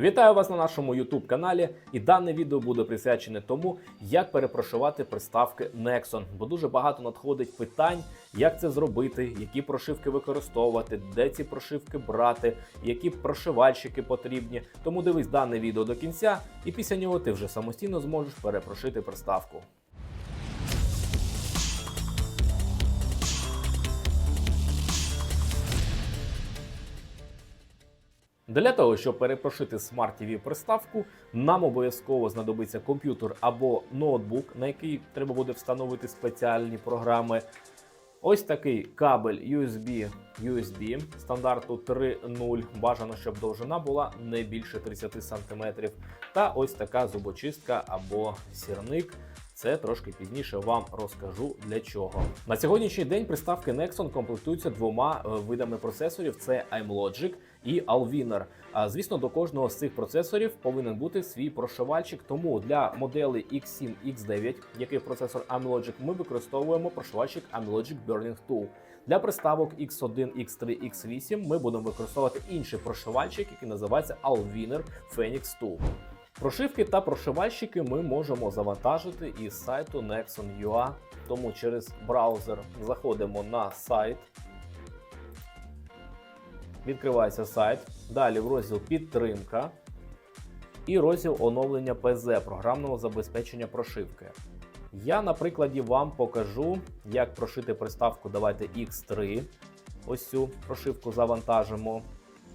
Вітаю вас на нашому YouTube каналі, і дане відео буде присвячене тому, як перепрошивати приставки Nexon. Бо дуже багато надходить питань, як це зробити, які прошивки використовувати, де ці прошивки брати, які прошивальщики потрібні. Тому дивись дане відео до кінця, і після нього ти вже самостійно зможеш перепрошити приставку. Для того, щоб перепрошити Smart TV приставку, нам обов'язково знадобиться комп'ютер або ноутбук, на який треба буде встановити спеціальні програми. Ось такий кабель USB USB стандарту 3.0. Бажано, щоб довжина була не більше 30 см. Та ось така зубочистка або сірник. Це трошки пізніше вам розкажу для чого. На сьогоднішній день приставки Nexon комплектуються двома е, видами процесорів: це iMlogic і Alviner. А звісно, до кожного з цих процесорів повинен бути свій прошивальчик. Тому для моделей X7, X9, який процесор Amlogic, ми використовуємо прошивальчик Amlogic Burning Tool. Для приставок X1, X3, X8 ми будемо використовувати інший прошивальчик, який називається Alviner Phoenix Tool. Прошивки та прошивальщики ми можемо завантажити із сайту Nexon.ua. Тому через браузер заходимо на сайт. Відкривається сайт. Далі в розділ Підтримка і розділ оновлення ПЗ програмного забезпечення прошивки. Я на прикладі вам покажу, як прошити приставку. Давайте X3. Ось цю прошивку завантажимо.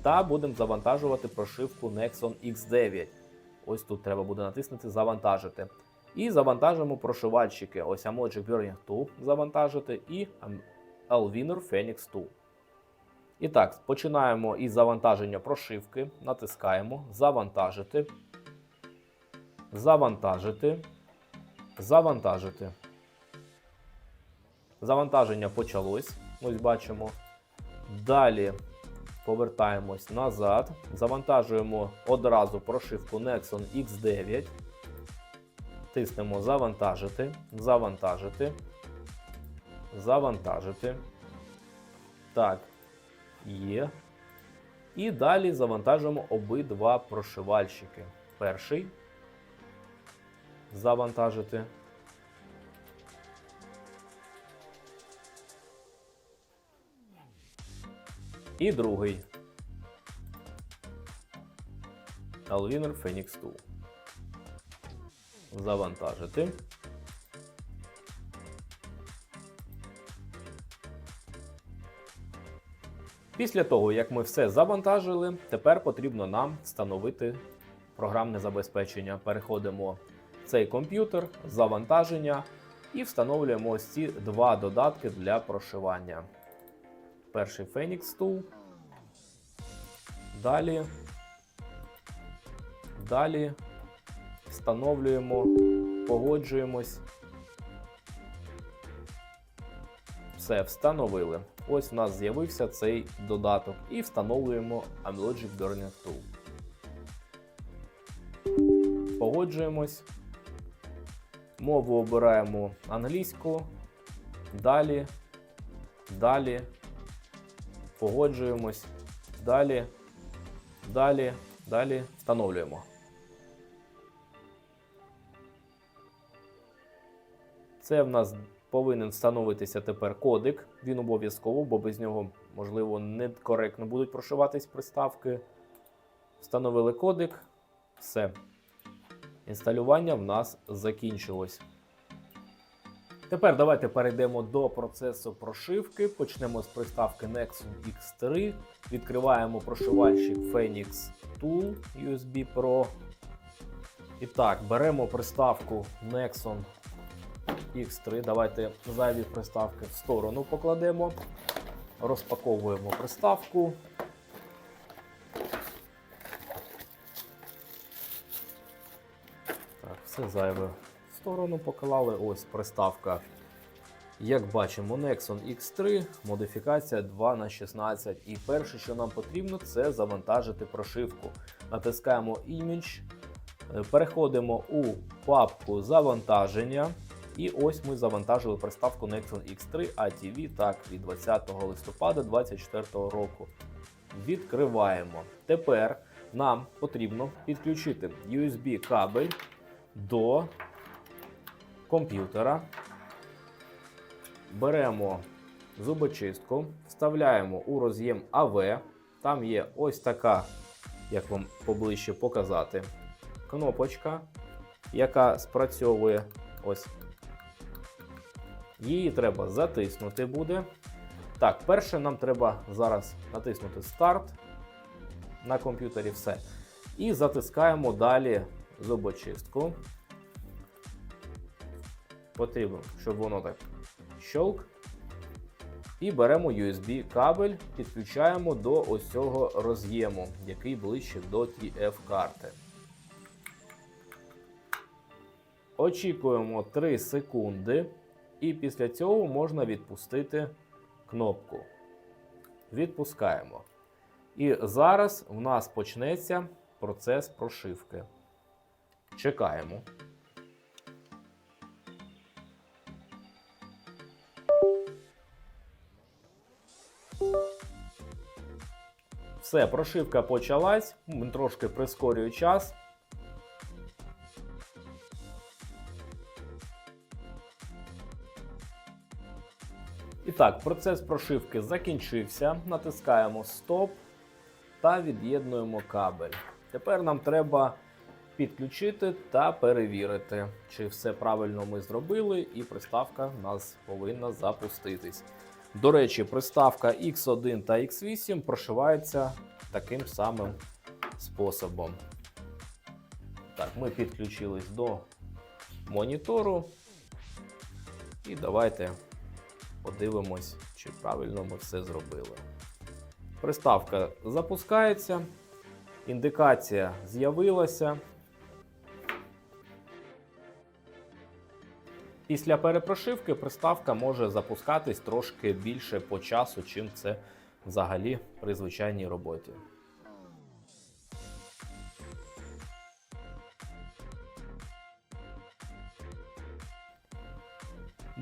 Та будемо завантажувати прошивку Nexon X9. Ось тут треба буде натиснути Завантажити. І завантажимо прошивальщики. Ось Amogic Burning Tool завантажити і Alviner Phoenix Tool. І так, починаємо із завантаження прошивки. Натискаємо Завантажити. Завантажити. Завантажити. Завантаження почалось. Ось бачимо. Далі повертаємось назад. Завантажуємо одразу прошивку Nexon X9. Тиснемо Завантажити. Завантажити. Завантажити. Так. Є. І далі завантажуємо обидва прошивальщики. Перший. Завантажити. І другий. Alviner Phoenix Tool. Завантажити. Після того, як ми все завантажили, тепер потрібно нам встановити програмне забезпечення. Переходимо в цей комп'ютер, завантаження і встановлюємо ось ці два додатки для прошивання. Перший Phoenix Tool. Далі. Далі встановлюємо, погоджуємось. Все, встановили. Ось у нас з'явився цей додаток. І встановлюємо Amlogic Burning Tool. Погоджуємось. Мову обираємо англійську. Далі. Далі. Погоджуємось. Далі. Далі. Далі. Встановлюємо. Це в нас повинен встановитися тепер кодик. Він обов'язково, бо без нього, можливо, некоректно будуть прошиватись приставки. Встановили кодик. Все. Інсталювання в нас закінчилось. Тепер давайте перейдемо до процесу прошивки. Почнемо з приставки Nexon X3. Відкриваємо прошивальщик Phoenix Tool USB Pro. І так, беремо приставку Nexon X3. Давайте зайві приставки в сторону покладемо. Розпаковуємо приставку. Так, все зайве в сторону поклали. Ось приставка. Як бачимо, Nexon X3, модифікація 2х16. І перше, що нам потрібно, це завантажити прошивку. Натискаємо Image, е, переходимо у папку завантаження. І ось ми завантажили приставку Nexon X3 ATV так, від 20 листопада 2024 року. Відкриваємо. Тепер нам потрібно підключити USB кабель до комп'ютера. Беремо зубочистку, вставляємо у роз'єм AV. Там є ось така, як вам поближче показати, кнопочка, яка спрацьовує ось. Її треба затиснути буде. Так, перше нам треба зараз натиснути старт на комп'ютері все. І затискаємо далі зубочистку. Потрібно, щоб воно так щолк. І беремо USB кабель, підключаємо до ось цього роз'єму, який ближче до TF-карти. Очікуємо 3 секунди, і після цього можна відпустити кнопку. Відпускаємо. І зараз в нас почнеться процес прошивки. Чекаємо. Все, прошивка почалась. М, Трошки прискорюю час. І так, процес прошивки закінчився. Натискаємо стоп та від'єднуємо кабель. Тепер нам треба підключити та перевірити, чи все правильно ми зробили, і приставка в нас повинна запуститись. До речі, приставка X1 та X8 прошиваються таким самим способом. Так, ми підключились до монітору. І давайте подивимось, чи правильно ми все зробили. Приставка запускається, індикація з'явилася. Після перепрошивки приставка може запускатись трошки більше по часу, чим це взагалі при звичайній роботі.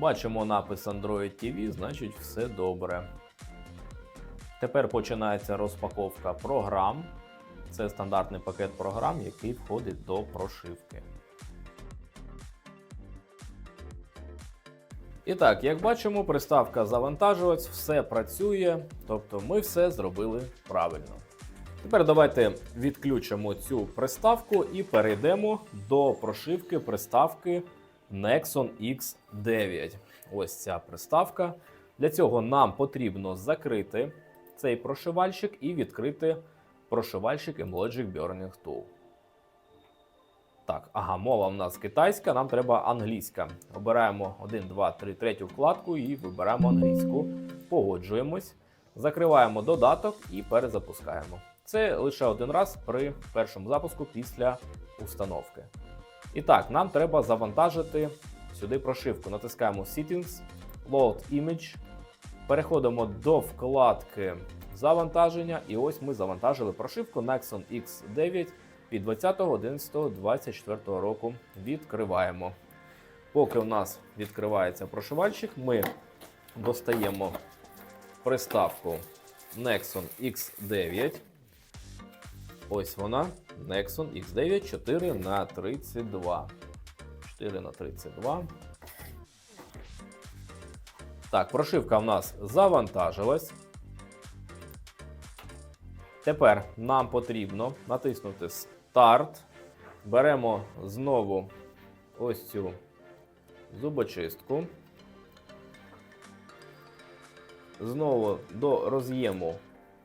Бачимо напис Android TV, значить все добре. Тепер починається розпаковка програм. Це стандартний пакет програм, який входить до прошивки. І так, як бачимо, приставка завантажувач, все працює, тобто ми все зробили правильно. Тепер давайте відключимо цю приставку і перейдемо до прошивки приставки Nexon X9. Ось ця приставка. Для цього нам потрібно закрити цей прошивальщик і відкрити прошивальщик Logic Burning Tool. Так, ага, мова в нас китайська, нам треба англійська. Обираємо 1, 2, 3, третю вкладку і вибираємо англійську. Погоджуємось, закриваємо додаток і перезапускаємо. Це лише один раз при першому запуску після установки. І так, нам треба завантажити сюди прошивку. Натискаємо Settings, Load Image. Переходимо до вкладки завантаження. І ось ми завантажили прошивку Nexon X9 від 20.11.24 року. Відкриваємо. Поки у нас відкривається прошивальщик, ми достаємо приставку Nexon X9. Ось вона. Nexon X9 4 на 32. 4 на 32. Так, прошивка в нас завантажилась. Тепер нам потрібно натиснути Старт. Беремо знову ось цю зубочистку. Знову до роз'єму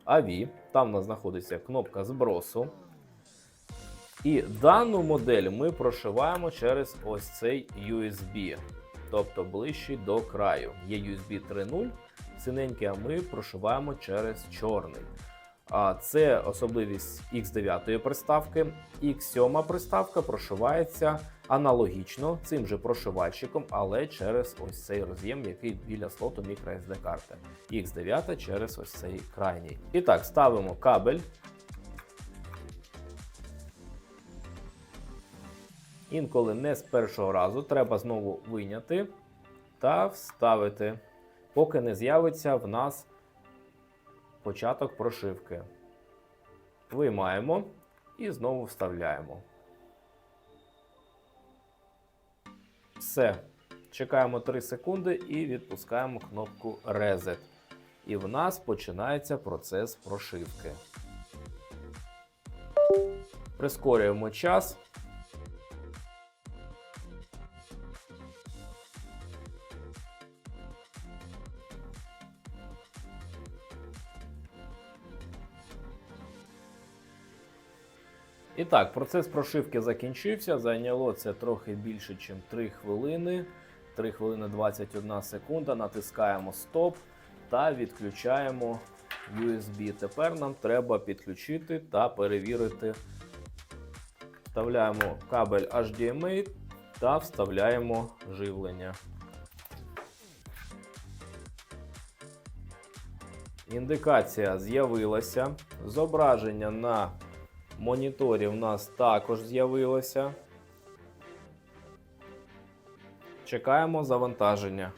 AVI. Там у нас знаходиться кнопка збросу. І дану модель ми прошиваємо через ось цей USB, тобто ближчий до краю. Є USB 3.0, синенький, а ми прошиваємо через чорний. Це особливість X9 приставки. X7 приставка прошивається аналогічно цим же прошивальщиком, але через ось цей роз'єм, який біля слоту microSD карти. X9 через ось цей крайній. І так, ставимо кабель. Інколи не з першого разу треба знову виняти та вставити, поки не з'явиться в нас початок прошивки. Виймаємо, і знову вставляємо. Все. Чекаємо 3 секунди і відпускаємо кнопку Reset. І в нас починається процес прошивки. Прискорюємо час. І так, процес прошивки закінчився. Зайняло це трохи більше, ніж 3 хвилини. 3 хвилини 21 секунда. Натискаємо стоп та відключаємо USB. Тепер нам треба підключити та перевірити. Вставляємо кабель HDMI та вставляємо живлення. Індикація з'явилася. Зображення на моніторі в нас також з'явилося. Чекаємо завантаження.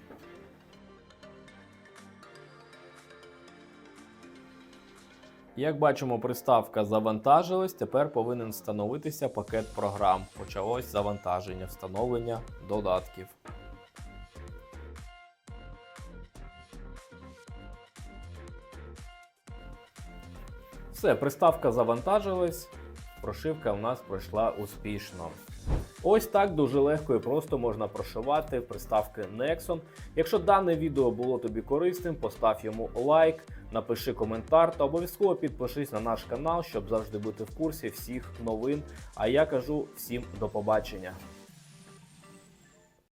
Як бачимо, приставка завантажилась. Тепер повинен встановитися пакет програм. Почалось завантаження, встановлення додатків. Все, приставка завантажилась. Прошивка в нас пройшла успішно. Ось так дуже легко і просто можна прошивати приставки Nexon. Якщо дане відео було тобі корисним, постав йому лайк, напиши коментар та обов'язково підпишись на наш канал, щоб завжди бути в курсі всіх новин. А я кажу всім до побачення.